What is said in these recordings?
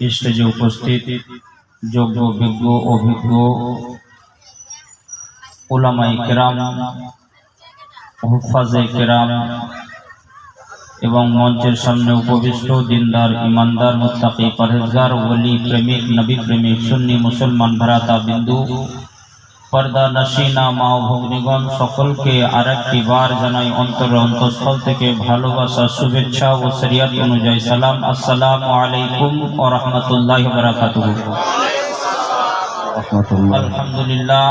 স্টেজে উপস্থিত যোগ্য, বিজ্ঞ, অভিজ্ঞ ওলামাই কেরাম, হুফাজে কেরাম এবং মঞ্চের সামনে উপবিষ্ট দিনদার, ইমানদার মুস্তাকি পরহেজগার, ওলি প্রেমিক, নবী প্রেমিক, সুন্নি, মুসলমান, ভ্রাতা, বিন্দু পর্দা নসীনা মা ও ভগ্নিগণ সকলকে আর একটি বার জানাই অন্তর অন্তঃস্থল থেকে ভালোবাসা শুভেচ্ছা ও শরিয়াত অনুযায়ী সালাম আসসালামু আলাইকুম ও রহমতুল্লাহ বারাকাতুহু আলহামদুলিল্লাহ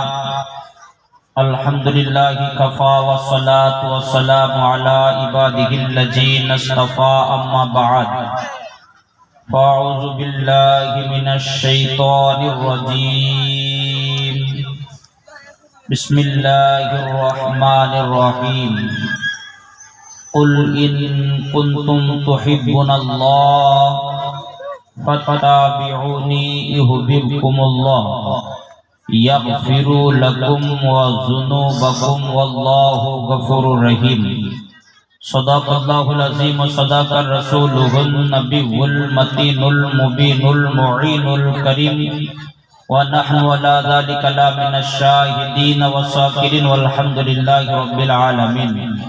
আলহামদুলিল্লাহ কাফা ওয়া সালাতু ওয়া সালামু আলা ইবাদিহিল্লাযীনা ইসতাফা আম্মা বা'দ فأعوذ بالله من الشيطان الرجيم بسم الله الرحمن الرحيم قل إن كنتم تحبون الله فاتبعوني يحببكم الله يغفر لكم وذنوبكم والله غفور رحيم صدق الله العظيم وصدق رسوله النبي المتين المبين المعين الكريم ونحن على ذلك لا من الشاهدين والشاكرين والحمد لله رب العالمين.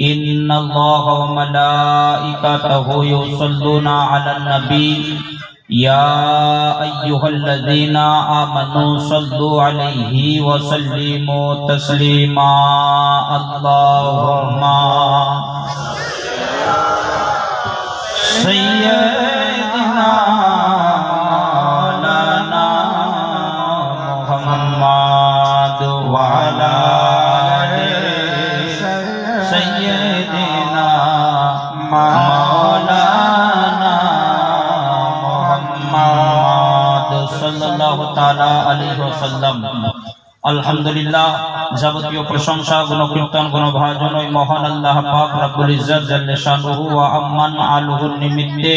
إن الله وملائكته يصلون على النبي. يا أيها الذين آمنوا صلوا عليه وسلموا تسليما. اللهم سيدنا আলহামদুলিল্লাহ, যাবতীয় প্রশংসা, গুণকীর্তন, গুণভাজন ওই মহান আল্লাহ পাক রব্বুল ইজ্জত জাল্লে শানুহু ওয়া আম্মান আলুহুর নিমিত্তে,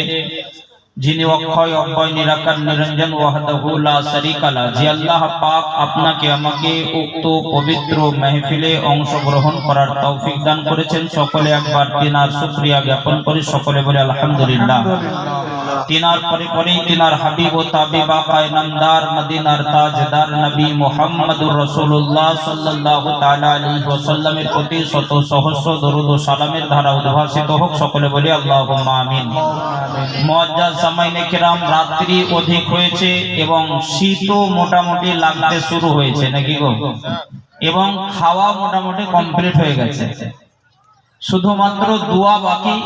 যিনি অক্ষয় অক্ষয়, নিরাকার, নিরঞ্জন, ওয়াহদাহু লা শারীকা লা, যে আল্লাহ পাক আপনাকে, আমাকে উক্ত পবিত্র মাহফিলে অংশগ্রহণ করার তৌফিক দান করেছেন। সকলে একবার তিনার শুকরিয়া জ্ঞাপন করি। সকলে বলে আলহামদুলিল্লাহ। তিনার পরে পরেই তিনার হাবিব ও তাবিব আকায় নামদার, মদিনার তাজদার নবী মুহাম্মদুর রাসূলুল্লাহ সাল্লাল্লাহু তাআলা আলাইহি ওয়াসাল্লামের প্রতি শত সহস্র দরুদ ও সালামের ধারা উদ্ভাসিত হোক সকলে বলি আল্লাহুম্মা আমিন। মুআজ্জাজ সামাইনে কিরাম রাত্রি অধিক হয়েছে এবং শীতও মোটামুটি লাগতে শুরু হয়েছে, নাকি গো? এবং খাওয়া মোটামুটি কমপ্লিট হয়ে গেছে। শুধুমাত্র দোয়া বাকি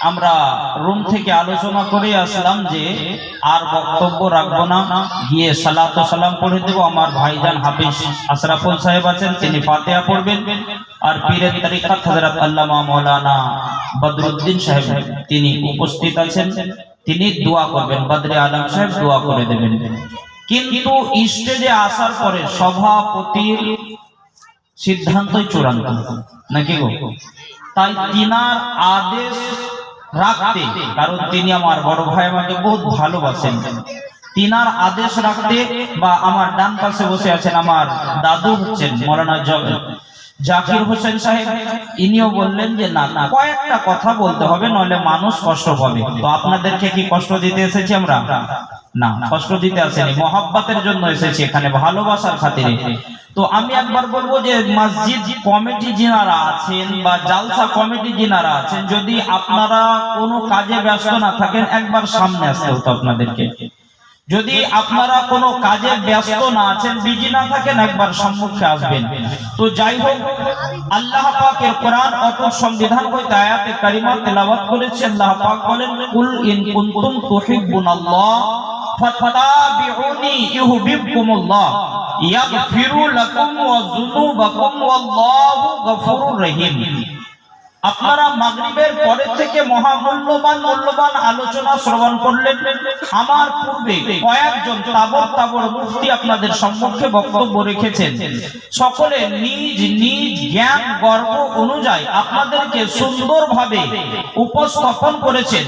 আমরা রুম থেকে আলোচনা করে আসলাম যে আর বক্তব্য রাখব না। গিয়ে সালাত সালাম পড়ে দেবো। আমার ভাইজান হাফিজ আশরাফুল সাহেব আছেন, তিনি ফাতেহা পড়বেন। আর পীরের তরিকাত হযরত আল্লামা মাওলানা বদরুদ্দিন সাহেব, তিনি উপস্থিত আছেন। তিনি দোয়া করবেন, বদরে আলম সাহেব দোয়া করে দেবেন। কিন্তু স্টেজে আসার পরে সভাপতির সিদ্ধান্তই চূড়ান্ত। নাকি গো? তাই তিনার আদেশ রাখতে, কারণ তিনি আমার বড় ভাই আমাকে বহুত ভালোবাসেন। তিনার আদেশ রাখতে বা আমার ডান পাশে বসে আছেন আমার দাদু হচ্ছেন মৌলানা জগ- জাকির হোসেন সাহেব, ইনিও বললেন যে, না না, কয়েকটা কথা বলতে হবে, নইলে মানুষ কষ্ট পাবে। তো আপনাদেরকে কি কষ্ট দিতে এসেছি আমরা? না, কষ্ট দিতে আসেনি, মহাব্বাতের জন্য এসেছি এখানে, ভালোবাসার খাতিরে। তো আমি একবার বলব যে, মসজিদ কমিটি যিনারা আছেন বা জালসা কমিটি যিনারা আছেন, যদি আপনারা কোনো কাজে ব্যস্ত না থাকেন, একবার সামনে আসতে হতো আপনাদেরকে। যদি আপনারা কোনো কাজে ব্যস্ত না আছেন, বিজি না থাকেন, একবার সম্মুখে আসবেন। তো যাই হোক, আল্লাহ পাকের কোরআন অটল সংবিধান হইতে আয়াতে কারিমা তেলাওয়াত করেছে। আল্লাহ পাক বলেন, কুল ইন কুনতুম তুহিব্বুনাল্লাহ ফাত্তাবিউনি ইউহিব্বুকুমুল্লাহ, ইয়াগফিরু লাকুম ওয়া যুনুবাকুম ওয়াল্লাহু গফুরুর রহিম। আপনারা মাগরিবের পরে থেকে মহামূল্যবান, মূল্যবান আলোচনা শ্রবণ করলেন। আমার পূর্বে কয়েকজন তাবর তাবর মুফতি আপনাদের সম্মুখে বক্তব্য রেখেছেন। সকলে নিজ নিজ জ্ঞান, গর্ব অনুযায়ী আপনাদেরকে সুন্দরভাবে উপস্থাপন করেছেন।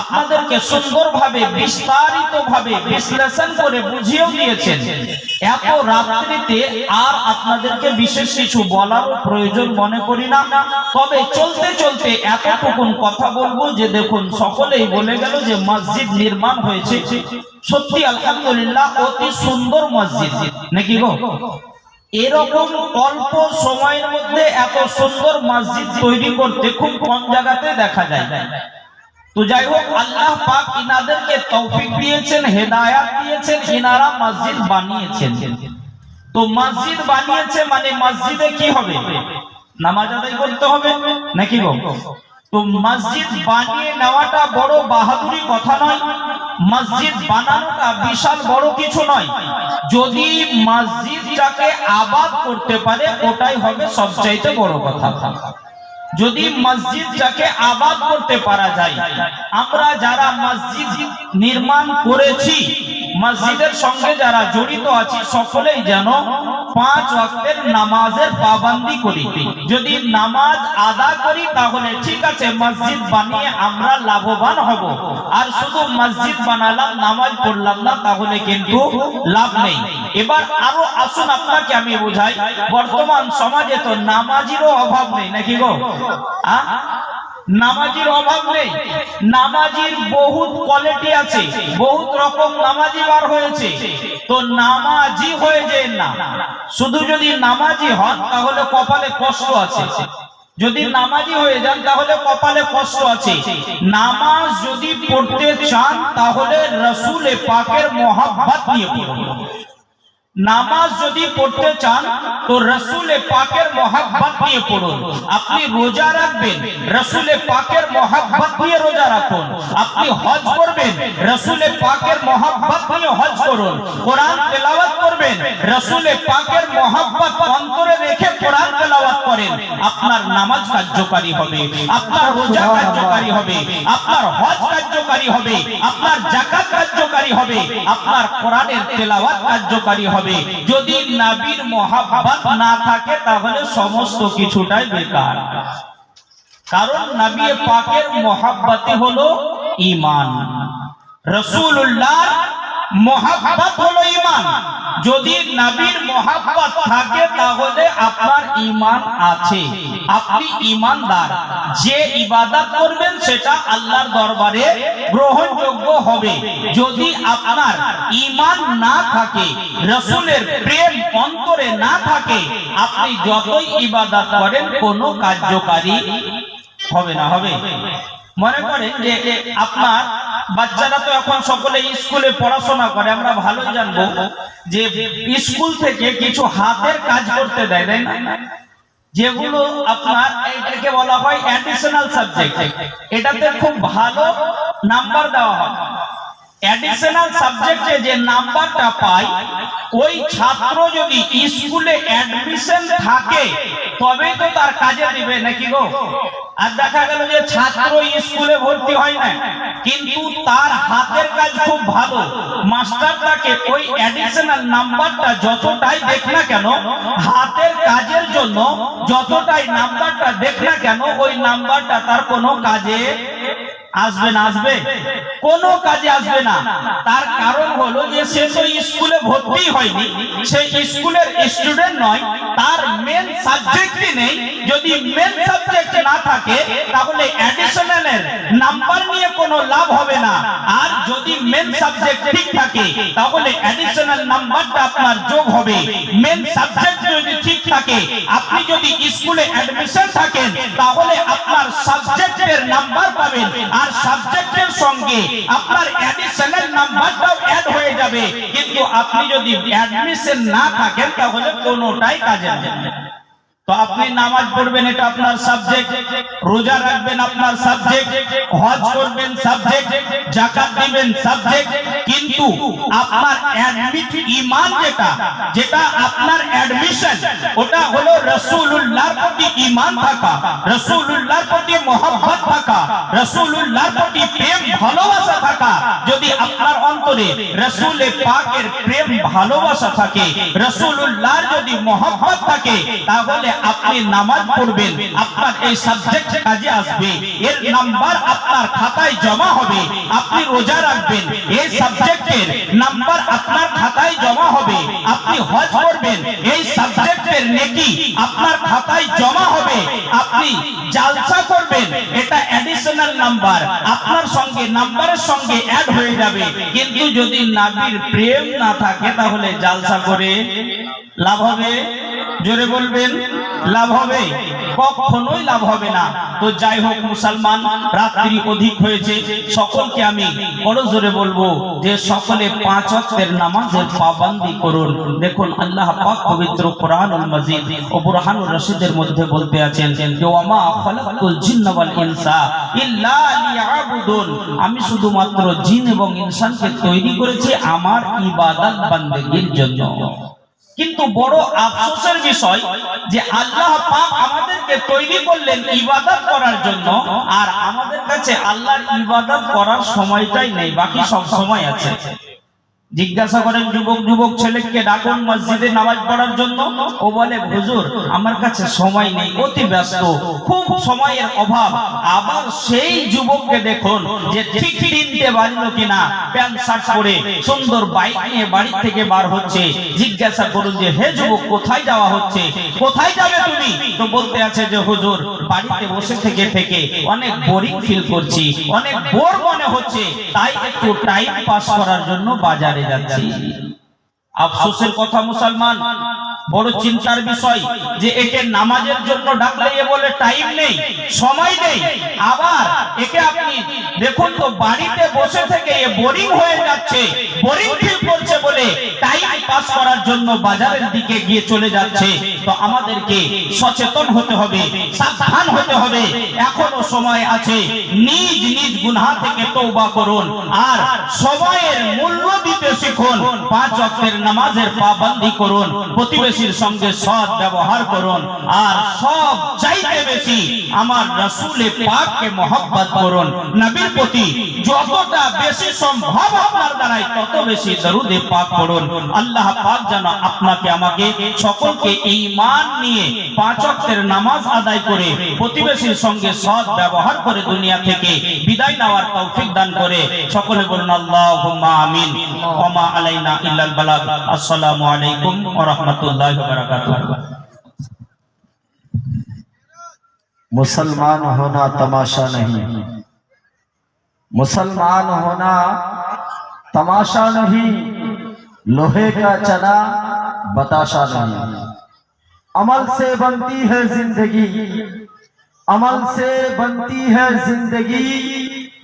আপনাদেরকে সুন্দরভাবে, বিস্তারিতভাবে বিশ্লেষণ করে বুঝিয়েও দিয়েছেন। এত রাত্রিতে আর আপনাদেরকে বিশেষ কিছু বলার প্রয়োজন মনে করি না। তবে চলতে চলতে এতটুকুন কথা বলব যে দেখুন, সকলেই বলে গেল যে মসজিদ নির্মাণ হয়েছে। সত্যি, আলহামদুলিল্লাহ, অতি সুন্দর মসজিদ। নাকি গো? এরকম অল্প সময়ের মধ্যে এত সুন্দর মসজিদ তৈরি করতে খুব কম জায়গাতে দেখা যায়। তো যাই হোক, আল্লাহ পাক ইনাদেরকে তৌফিক দিয়েছেন, হেদায়াত দিয়েছেন, ইনারা মসজিদ বানিয়েছেন। তো মসজিদ বানিয়েছে মানে মসজিদে কি হবে? নামাজ আদায় করতে হবে নাকি তো মসজিদ বানিয়ে নেওয়াটা বড় বাহাদুরি কথা নয়, মসজিদ বানানোটা বিশাল বড় কিছু নয়। যদি মসজিদটাকে আবাদ করতে পারে, ওটাই হবে সবচাইতে বড় কথা। যদি মসজিদটাকে আবাদ করতে পারা যায়, আমরা যারা মসজিদ নির্মাণ করেছি মসজিদের সঙ্গে যারা জড়িত আছি, সকলেই যেন পাঁচ ওয়াক্তের নামাজের পাবন্দি করি। যদি নামাজ আদা করি, তাহলে ঠিক আছে, মসজিদ বানিয়ে আমরা লাভবান হব। আর শুধু মসজিদ বানালাম, নামাজ পড়লাম না, তাহলে কিন্তু লাভ নেই। এবার আরও আসুন আপনাকে আমি বোঝাই, বর্তমান সমাজে তো নামাজিরও অভাব নেই, নাকি গো? নামাজির অভাব নেই। নামাজির বহুত কোয়ালিটি আছে, বহুত রকম নামাজি বার হয়েছে। তো নামাজি হয়ে যায় না, শুধু যদি নামাজি হন, তাহলে কপালে কষ্ট আছে। যদি নামাজি হয়ে যান, তাহলে কপালে কষ্ট আছে। নামাজ যদি পড়তে চান, তাহলে রসুলে পাকের মহাব্বত নিয়ে পড়ুন। নামাজ যদি পড়তে চান, তো রসুলে পাকের মহাব্বত নিয়ে পড়ুন। আপনি রোজা রাখবেন, রসুলে পাকের মহাব্বত নিয়ে রোজা রাখুন। আপনি হজ করবেন, রসুলে পাকের মহাব্বত নিয়ে হজ করুন। কোরআন তেলাওয়াত করবেন, রসুলে পাকের মহাব্বত অন্তরে রেখে কোরআন তেলাওয়াত করেন। আপনার নামাজ কার্যকারী হবে, আপনার রোজা কার্যকারী হবে, আপনার হজ কার্যকারী হবে, আপনার জাকাত কার্যকারী হবে, আপনার কোরআনের তেলাওয়াত কার্যকারী হবে। যদি নাবীর মহাব্বত না থাকে, তাহলে সমস্ত কিছুটাই বেকার। কারণ নবী পাকের মহাব্বতে হলো ঈমান। রসুল্লাহ মহাব্বত হলো ঈমান। যদি নবীর মহাব্বত থাকে তাহলে আপনার ঈমান আছে। আপনি ঈমানদার। যে ইবাদত করবেন সেটা আল্লাহর দরবারে গ্রহণযোগ্য হবে। যদি আপনার ঈমান না থাকে, রসুলের প্রেম অন্তরে না থাকে, আপনি যতই ইবাদত করেন, কোনো কার্যকারী হবে না, হবে। মনে করে যে আপনার বাচ্চারা তো এখন সকলে স্কুলে পড়াশোনা করে, আমরা ভালো জানব যে স্কুল থেকে কিছু হাতের কাজ করতে দেয়, তাই না? যেগুলো আপনার এটাকে বলা হয় অ্যাডিশনাল সাবজেক্ট এটাতে খুব ভালো নাম্বার দেওয়া হয়। অ্যাডিশনাল সাবজেক্টে যে নাম্বারটা পায় ওই ছাত্র যদি স্কুলে অ্যাডমিশন থাকে, তবেই তো তার কাজে দিবে, নাকি গো? আর দেখা গেল যে ছাত্র স্কুলে ভর্তি হয় না, কিন্তু তার হাতের কাজ খুব ভালো। মাস্টারটাকে ওই অ্যাডিশনাল নাম্বারটা যতটাই দেখ না কেন, হাতের কাজের জন্য যতটাই নাম্বারটা দেখ না কেন, ওই নাম্বারটা তার কোনো কাজে আসবে না, আসবে? কোনো কাজে আসবে না। তার কারণ হলো যে সে তো স্কুলে ভর্তি হয়নি। সে স্কুলের স্টুডেন্ট নয়, তার মেন সাবজেক্টই নেই। যদি মেন সাবজেক্ট না থাকে, তাহলে অ্যাডিশনালের নাম্বার নিয়ে কোনো লাভ হবে না। আর যদি মেন সাবজেক্ট ঠিক থাকে, তাহলে অ্যাডিশনাল নাম্বারটা আপনার যোগ হবে। মেন সাবজেক্ট যদি ঠিক থাকে, আপনি যদি স্কুলে অ্যাডমিশন থাকেন, তাহলে আপনার সাবজেক্টের নাম্বার পাবেন। আর সাবজেক্টের সঙ্গে আপনার অ্যাডিশনাল নাম্বারটাও অ্যাড হয়ে যাবে। কিন্তু আপনি যদি অ্যাডমিশন না থাকেন, তাহলে কোনোটাই কাজে আসবে তো আপনি নামাজ পড়বেন, এটা আপনার সাবজেক্ট রোজা রাখবেন, আপনার সাবজেক্ট হজ করবেন সাবজেক্ট জাকাত দিবেন সাবজেক্ট কিন্তু আপনার অ্যাডমিট ঈমান যেটা যেটা আপনার অ্যাডমিশন ওটা হলো রাসূলুল্লাহর প্রতি ঈমান থাকা, রাসূলুল্লাহর প্রতি মহব্বত থাকা, রাসূলুল্লাহর প্রতি প্রেম, ভালোবাসা থাকা। যদি আপনার অন্তরে রসুল পাকের প্রেম, ভালোবাসা থাকে রসুল্লাহর যদি মহব্বত থাকে, তাহলে আপনি নামাজ পড়বেন, আপনার এই সাবজেক্ট কাজে আসবে, এর নাম্বার আপনার খাতায় জমা হবে, আপনি রোজা রাখবেন, এই সাবজেক্টের নাম্বার আপনার খাতায় জমা হবে, আপনি হজ করবেন, এই সাবজেক্টের নেকি আপনার খাতায় জমা হবে, আপনি জালসা করবেন, এটা অ্যাডিশনাল নাম্বার আপনার সঙ্গে নাম্বারের সঙ্গে অ্যাড হয়ে যাবে, কিন্তু যদি নাবির প্রেম না থাকে, তাহলে জালসা করে লাভ হবে? জোরে বলবেন। লাভ হবে? কখনোই লাভ হবে না। তো যাই হোক, মুসলমান, রাত্রি অধিক হয়েছে। সকলকে আমি বড় জোরে বলব যে সকলে পাঁচ ওয়াক্তের নামাজের পাবন্দি করুন। দেখুন, আল্লাহ পাক পবিত্র কোরআনুল মাজিদ ও বুরহানুর রশিদের মধ্যে বলতে আছেন যে, ওয়ামা খালাকুল জিন্না ওয়াল ইনসা ইল্লা লিয়াবুদুন। আমি শুধুমাত্র জিন এবং ইনসানকে তৈরি করেছি আমার ইবাদত বান্দেগীর জন্য। কিন্তু বড় আফসোসের বিষয় যে আল্লাহ পাক আমাদেরকে তৈরি করলেন ইবাদত করার জন্য আর আমাদের কাছে আল্লাহর ইবাদত করার সময়টাই নেই, বাকি সব সময় আছে। জিজ্ঞাসা করেন, যুবক যুবক ছেলেকে ডাকুন মসজিদে নামাজ পড়ার জন্য? ও বলে, হুজুর, আমার কাছে সময় নেই, অতি ব্যস্ত, খুব সময়ের অভাব। আবার সেই যুবককে দেখুন যে ঠিক তিনটে বাজলো কিনা, প্যান্ট, শার্ট পরে সুন্দর বাইক নিয়ে বাড়ি থেকে বার হচ্ছে। জিজ্ঞাসা করুন যে, হে যুবক, কোথায় যাওয়া হচ্ছে? কোথায় যাবে তুমি? তো বলতে আছে যে, হুজুর, বাড়িতে বসে থেকে থেকে অনেক বোরিং ফিল করছি, অনেক বোর মনে হচ্ছে। তাই একটু টাইম পাস করার জন্য বাজারে যাচ্ছি। আফসোসের কথা মুসলমান বড় চিন্তার বিষয় যে একে নামাজের জন্য ডাকলে এ বলে টাইম নেই, সময় নেই। আবার একে আপনি দেখুন তো, বাড়িতে বসে থেকে এ বোরিং হয়ে যাচ্ছে বোরিং ফিল করছে বলে টাইম পাস করার জন্য বাজারের দিকে গিয়ে চলে যাচ্ছে। তো আমাদেরকে সচেতন হতে হবে, সাবধান হতে হবে। এখনও সময় আছে, নিজ নিজ গুনাহ থেকে তওবা করুন। আর সময়ের মূল্য দিতে শিখুন। পাঁচ ওয়াক্তের নামাজের পাবন্দি করুন। প্রতিবেশীর সঙ্গে সৎ ব্যবহার করুন। আর সব চাইতে বেশি আমার রাসূলে পাককে মহব্বত করুন। নবীর প্রতি যতটা বেশি সম্ভব আপনার দ্বারাই তত বেশি দরুদে পাক পড়ুন। আল্লাহ পাক যেন আপনাকে, আমাকে সকলকে ঈমান নিয়ে পাঁচ নামাজ আদায় করে প্রতিবেশীর সঙ্গে সৎ ব্যবহার করে দুনিয়া থেকে বিদায় নেওয়ার তৌফিক দান করে সকলে বলুন আল্লাহুম্মা আমিন। আসসালামু আলাইকুম ওয়া اللہ کا برکت مسلمان ہونا تماشا نہیں۔ مسلمان ہونا تماشا نہیں۔ لوہے کا چنا بتاشا نہیں۔ عمل سے بنتی ہے زندگی۔ عمل سے بنتی ہے زندگی۔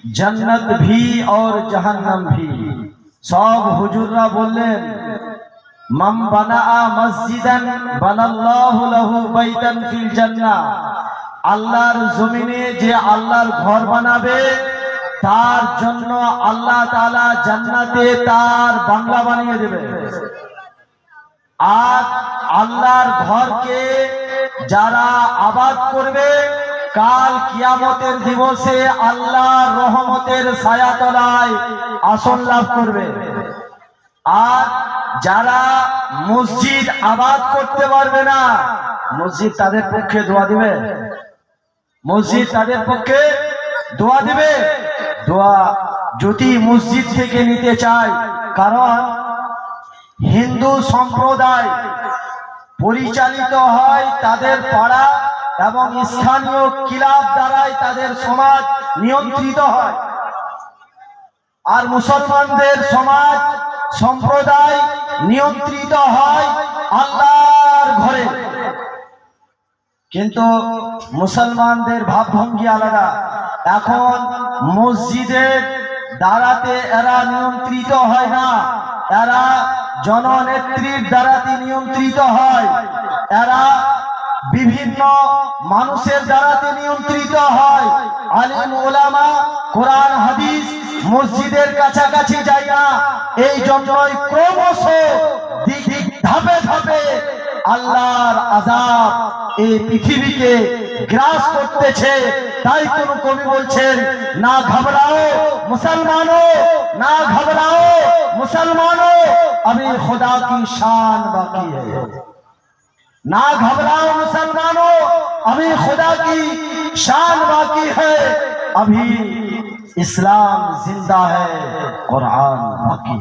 جنت بھی اور جہنم بھی۔ سب حجرہ بولیں মান বানা মসজিদান বানাল্লাহু লাহু বাইতান ফিল জান্নাহ। আল্লাহর জমিনে যে আল্লাহর ঘর বানাবে, তার জন্য আল্লাহ তাআলা জান্নাতে তার বাংলা বানিয়ে দেবে। আর আল্লাহর ঘরকে যারা আবাদ করবে, কাল কিয়ামতের দিবসে আল্লাহর রহমতের ছায়াতলায় আসন লাভ করবে। আর যারা মসজিদ আবাদ করতে পারবে না, মসজিদ তাদের পক্ষে দোয়া দিবে। মসজিদ তাদের পক্ষে দোয়া দিবে। দোয়া যদি মসজিদ থেকে নিতে চায়, কারণ হিন্দু সম্প্রদায় পরিচালিত হয় তাদের পাড়া এবং স্থানীয় কিলাব দ্বারাই তাদের সমাজ নিয়ন্ত্রিত হয়। আর মুসলমানদের সমাজ সম্প্রদায় নিয়ন্ত্রিত হয় আল্লাহর ঘরে। কিন্তু মুসলমানদের ভাবভঙ্গি আলাদা। এখন মসজিদের দ্বারাতে এরা নিয়ন্ত্রিত হয় না। এরা জননেত্রীর দ্বারাতে নিয়ন্ত্রিত হয়। এরা বিভিন্ন মানুষের দ্বারাতে নিয়ন্ত্রিত হয়। আলিম ওলামা, কোরআন, হাদিস মসজিদের কাছাকাছি জায়গা। এই জন্যই ক্রমশ ধাপে ধাপে আল্লাহর আজাব এই পৃথিবীকে গ্রাস করতেছে। তাই কোন কবি বলছেন, না ঘাবড়াও মুসলমানো না ঘাবড়াও মুসলমানো আমি খোদা কি শান বাকি না ঘাবড়াও মুসলমানো আমি খোদা কি শান বাকি হ্যাঁ अभी ইসলাম জিন্দা হরান বাকি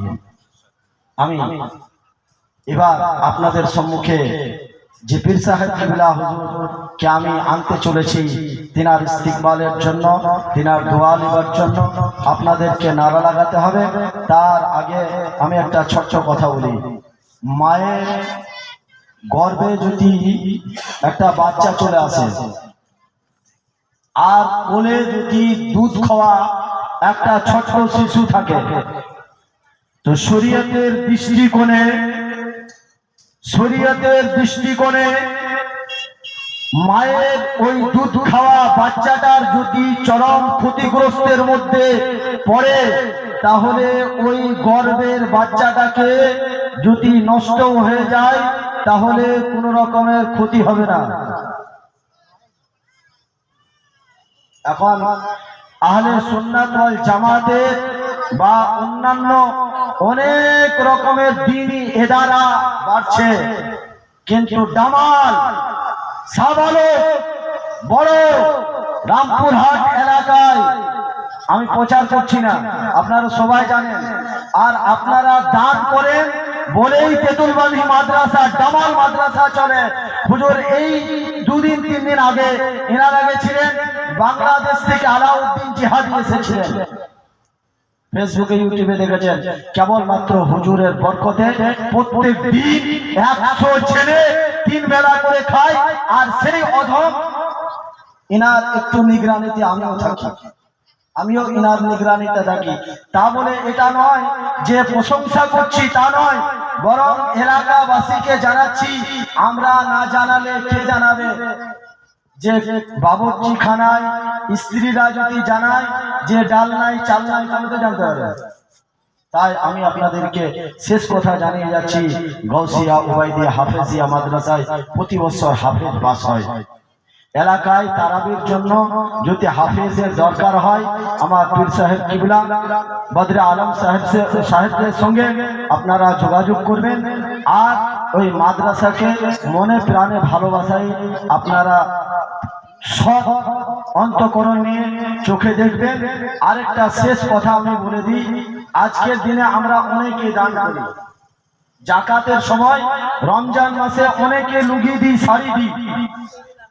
আমি এবার আপনাদের সম্মুখে যে পীর সাহেব কে আমি আনতে চলেছি, তিনার ইস্তিকবালের জন্য, তিনার দোয়া নেবার জন্য, আপনাদেরকে নারা লাগাতে হবে। তার আগে আমি একটা ছোট্ট কথা বলি। মায়ের গর্বে যদি একটা বাচ্চা চলে আসে, আর কোলে যদি দুধ খাওয়া একটা ছোট্ট শিশু থাকে। তো শরীয়তের দৃষ্টিকোণে শরীয়তের দৃষ্টিকোণে মায়ের ওই দুধ খাওয়া বাচ্চাটার যদি চরম ক্ষতিগ্রস্তের মধ্যে পড়ে, তাহলে ওই গর্ভের বাচ্চাটাকে যদি নষ্ট হয়ে যায়, তাহলে কোনো রকমের ক্ষতি হবে না। এখন আহলে সুন্নাত ওয়াল জামাতের বা অন্যান্য অনেক রকমের দিনই এদারা বাড়ছে। কিন্তু ডামাল সাবালো বড় রামপুরহাট এলাকায় আমি প্রচার করছি না। আপনারা সবাই জানেন। আর আপনারা দান করেন বলেই তেতুলবাড়ি মাদ্রাসা, ডামাল মাদ্রাসা চলে। হুজুর, এই দুদিন, তিন দিন আগে এনারা গেছিলেন বাংলাদেশ থেকে আলাউদ্দিন জিহাদি এসেছিলেন। ফেসবুকে, ইউটিউবে দেখেছেন, কেবলমাত্র হুজুরের বরকতে প্রত্যেক দিন একশো ছেলে তিন বেলা করে খায়, আর সেই অধম ইনার একটু নিগরানিতে আমিও থাকি। আমিও ইনার নিগরানিতে থাকি। তা বলে এটা নয় যে প্রশংসা করছি, তা নয়। বরং এলাকাবাসীকে জানাচ্ছি, আমরা না জানালে কে জানাবে? যে বাবরচি খানায় স্ত্রীরা যদি জানায় যে ডাল নাই, চাল নাই, তাহলে তো জানতে পারবে। তাই আমি আপনাদেরকে শেষ কথা জানিয়ে যাচ্ছি। গৌসিয়া উবাইদিয়া, হাফেজিয়া মাদ্রাসায় প্রতি বছর হাফেজ বাস হয়। এলাকায় তারাবির জন্য যদি হাফিজের দরকার হয়, আমার পীর সাহেব কিবলা, বদরে আলম সাহেব সাহেবদের সঙ্গে আপনারা যোগাযোগ করবেন। আর ওই মাদ্রাসাকে মনে প্রাণে ভালোবাসাই আপনারা সব অন্তকরণ নিয়ে চোখে দেখবেন। আরেকটা শেষ কথা আমি বলে দিই, আজকের দিনে আমরা অনেকে দান করি। জাকাতের সময় রমজান মাসে অনেকে লুগি দিই, শাড়ি দিই।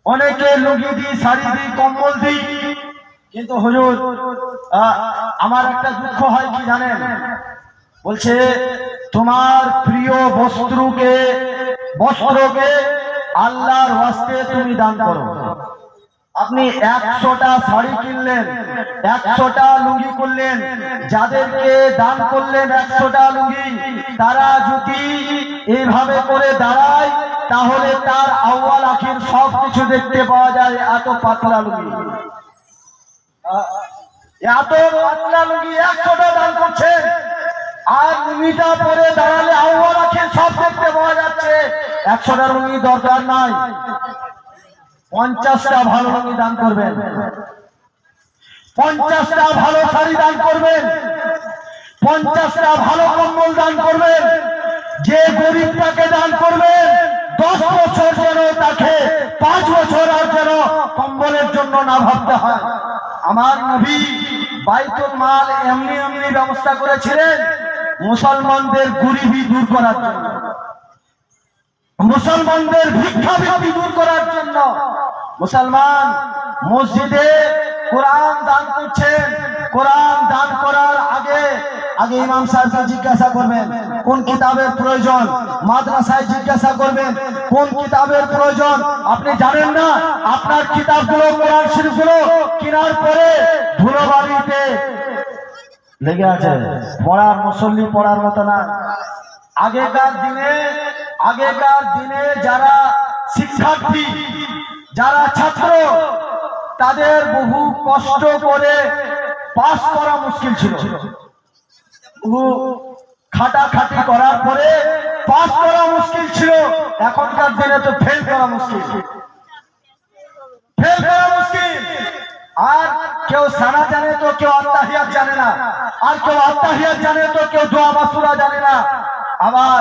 অনেকে লুগি দিই, শাড়ি দিই, কম্বল দিই। কিন্তু হুজুর আমার একটা দুঃখ হয় কি জানেন? বলছে, তোমার প্রিয় বস্ত্রকে বস্ত্রকে আল্লাহর ওয়াস্তে তুমি দান করো। আপনি একশোটা শাড়ি কিনলেন, একশোটা লুঙ্গি করলেন, যাদেরকে দান করলেন একশোটা লুঙ্গি, তারা যদি এইভাবে করে দাঁড়ায় তাহলে তার আউয়াল আখির সব কিছু দেখতে পাওয়া যায় এত পাতলা লুঙ্গি। এত পাতলা লুঙ্গি একশোটা দান করছেন আর লুঙ্গিটা পরে দাঁড়ালে আউয়াল আখির সব দেখতে পাওয়া যাচ্ছে। একশোটা লুঙ্গি দরকার নাই। পঞ্চাশটা ভালো রঙি দান করবেন। পঞ্চাশটা ভালো শাড়ি দান করবেন। পঞ্চাশটা ভালো কম্বল দান করবেন। যে গরিবটাকে দান করবেন। দশ বছর যেন তাকে পাঁচ বছর আর যেন কম্বলের জন্য না ভাবতে হয়। আমার নবী বাইতুল মাল এমনি এমনি ব্যবস্থা করেছিলেন মুসলমানদের গরিবি দূর করার জন্য। মুসলমানদের ভিক্ষা বৃত্তি দূর করার জন্য। মুসলমান মসজিদে কোরআন দান করছেন। কোরআন দান করার আগে আগে ইমাম সাহেবকে জিজ্ঞাসা করবেন, কোন কিতাবের প্রয়োজন? মাদ্রাসায় জিজ্ঞাসা করবেন, কোন কিতাবের প্রয়োজন? আপনি জানেন না? আপনার কিতাবগুলো কোরআন শরীফগুলো কেনার পরে ধুলোবাড়িতে লেগে আছে। পড়ার মুসল্লি পড়ার মতো না। আগেকার দিনে আগেকার দিনে যারা শিক্ষার্থী, যারা ছাত্র তাদের বহু কষ্ট করে পাস করা মুশকিল ছিল। বহু খাটাখাটি করার পরে পাস করা মুশকিল ছিল। এখনকার দিনে তো ফেল করা মুশকিল। ফেল করা মুশকিল। আর কেউ সানা জানে তো, কেউ আত্মাহিয়াত জানে না। আর কেউ আত্মাহিয়াত জানে তো, কেউ দোয়া মাসুরা জানে না। আবার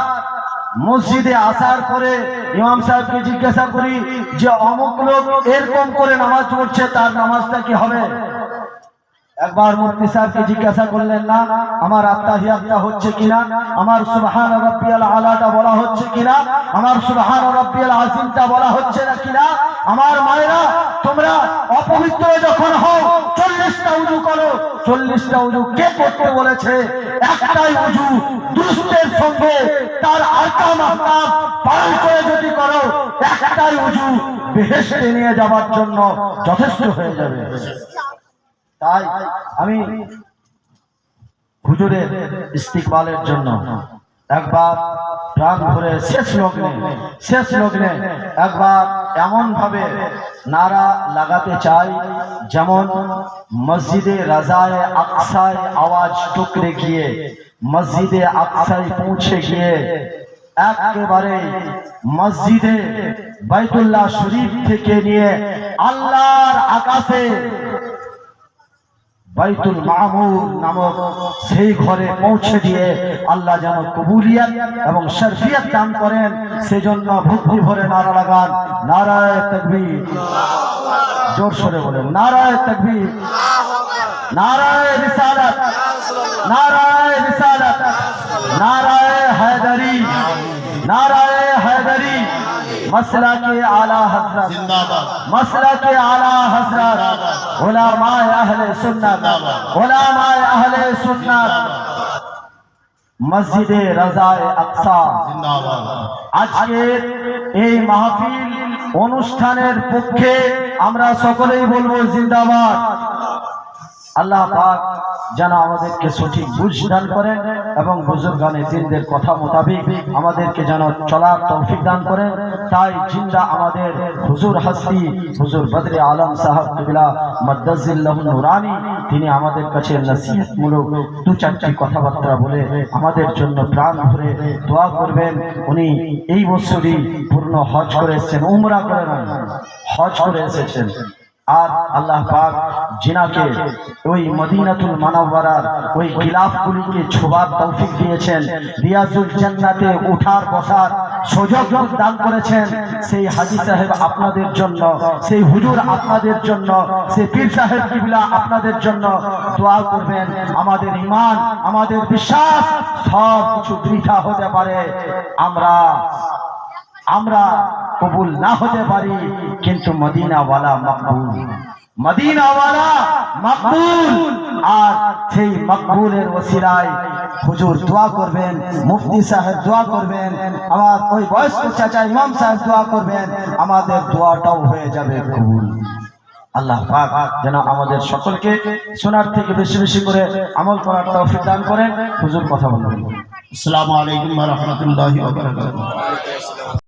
মসজিদে আসার পরে ইমাম সাহেবকে জিজ্ঞাসা করি যে অমুক লোক এরকম করে নামাজ পড়ছে, তার নামাজটা কি হবে? একবার মুফতি সাহেবকে জিজ্ঞাসা করলেন, না, আমার আত্মাহিয়াতটা হচ্ছে কিনা? আমার সুবহান রাব্বিয়াল আলাটা বলা হচ্ছে কিনা? আমার সুবহান রাব্বিয়াল আজিমটা বলা হচ্ছে না কিনা? আমার মায়েরা, তোমরা অপবিত্র যখন হও, চল্লিশটা উজু করো। চল্লিশটা উজু কে করতে বলেছে? একটাই উজু দুরুস্তের সঙ্গে তার আরকাম আহকাম পালন করে যদি করো, একটাই উজু বেহেশতে নিয়ে যাওয়ার জন্য যথেষ্ট হয়ে যাবে। তাই আমি হুজুরের ইস্তিকবালের জন্য একবার প্রাণ ভরে শেষ লগ্নে শেষ লগ্নে একবার এমন ভাবে নারা লাগাতে চাই যেমন মসজিদে রাজায় আকসায় আওয়াজ টুকরে গিয়ে, মসজিদে আকসায় পৌঁছে গিয়ে একেবারে মসজিদে বাইতুল্লাহ শরীফ থেকে নিয়ে আল্লাহর আকাশে বাইতুল মামুর নামক সেই ঘরে পৌঁছে দিয়ে আল্লাহ যেন কবুলিয়াত এবং শরফিয়াত দান করেন, সেজন্য ভক্তি ভরে নারা লাগান। নারায় তকবীর। জোর সরে বলেন, নারায় তকবীর। নারায় রিসালাত। নারায় রিসালাত। নারায় হায়দারি। নারায় হায়দারি। মসলা के आला हजरत मसला के आला हजरत उलमाए अहले सुन्नत उलमाए अहले सुन्नत মসজিদে রাজায় আকসা আজকের এই মাহফিল অনুষ্ঠানের পক্ষে আমরা সকলেই বলবো জিন্দাবাদ আল্লাহ পাক যেন আমাদেরকে সঠিক বুঝ দান করেন এবং বুজুর্গানে দিনদের কথা মোতাবেক আমাদেরকে যেন চলার তৌফিক দান করেন তাই জিন্দা আমাদের হুজুর হাসি, হুজুর বদরে আলম সাহাব কিবলা নুরানি, তিনি আমাদের কাছে নসিহতমূলক দু চারটি কথাবার্তা বলে আমাদের জন্য প্রাণ ভরে দোয়া করবেন। উনি এই বছরই পূর্ণ হজ করে এসেছেন, উমরা করে হজ করে এসেছেন। আর আল্লাহ পাক জিনাকে ওই মদিনাতুল মানওয়ারার ওই গিলাফগুলিকে ছোবার তৌফিক দিয়েছেন, রিয়াজুল জান্নাতে ওঠার বসার সুযোগ দান করেছেন। সেই হাজি সাহেব আপনাদের জন্য, সেই হুজুর আপনাদের জন্য, সেই পীর সাহেব কিবলা আপনাদের জন্য দোয়া করবেন। আমাদের ইমান আমাদের বিশ্বাস সব কিছু বৃথা হতে পারে। আমরা আমরা কবুল না হতে পারি, কিন্তু মদিনাওয়ালা মকবুল। মদিনাওয়ালা মকবুল। আর সেই মকবুলের ওসিলায় হুজুর দোয়া করবেন, মুফতি সাহেব দোয়া করবেন, আমার ওই বয়স্ক চাচা ইমাম সাহেব দোয়া করবেন, আমাদের দোয়াটাও হয়ে যাবে কবুল। আল্লাহ পাক যেন আমাদের সকলকে শোনার থেকে বেশি বেশি করে আমল করার তৌফিক দান করেন। হুজুর কথা বলবেন আসসালামু আলাইকুম ওয়া রাহমাতুল্লাহি ওয়া বারাকাতুহু।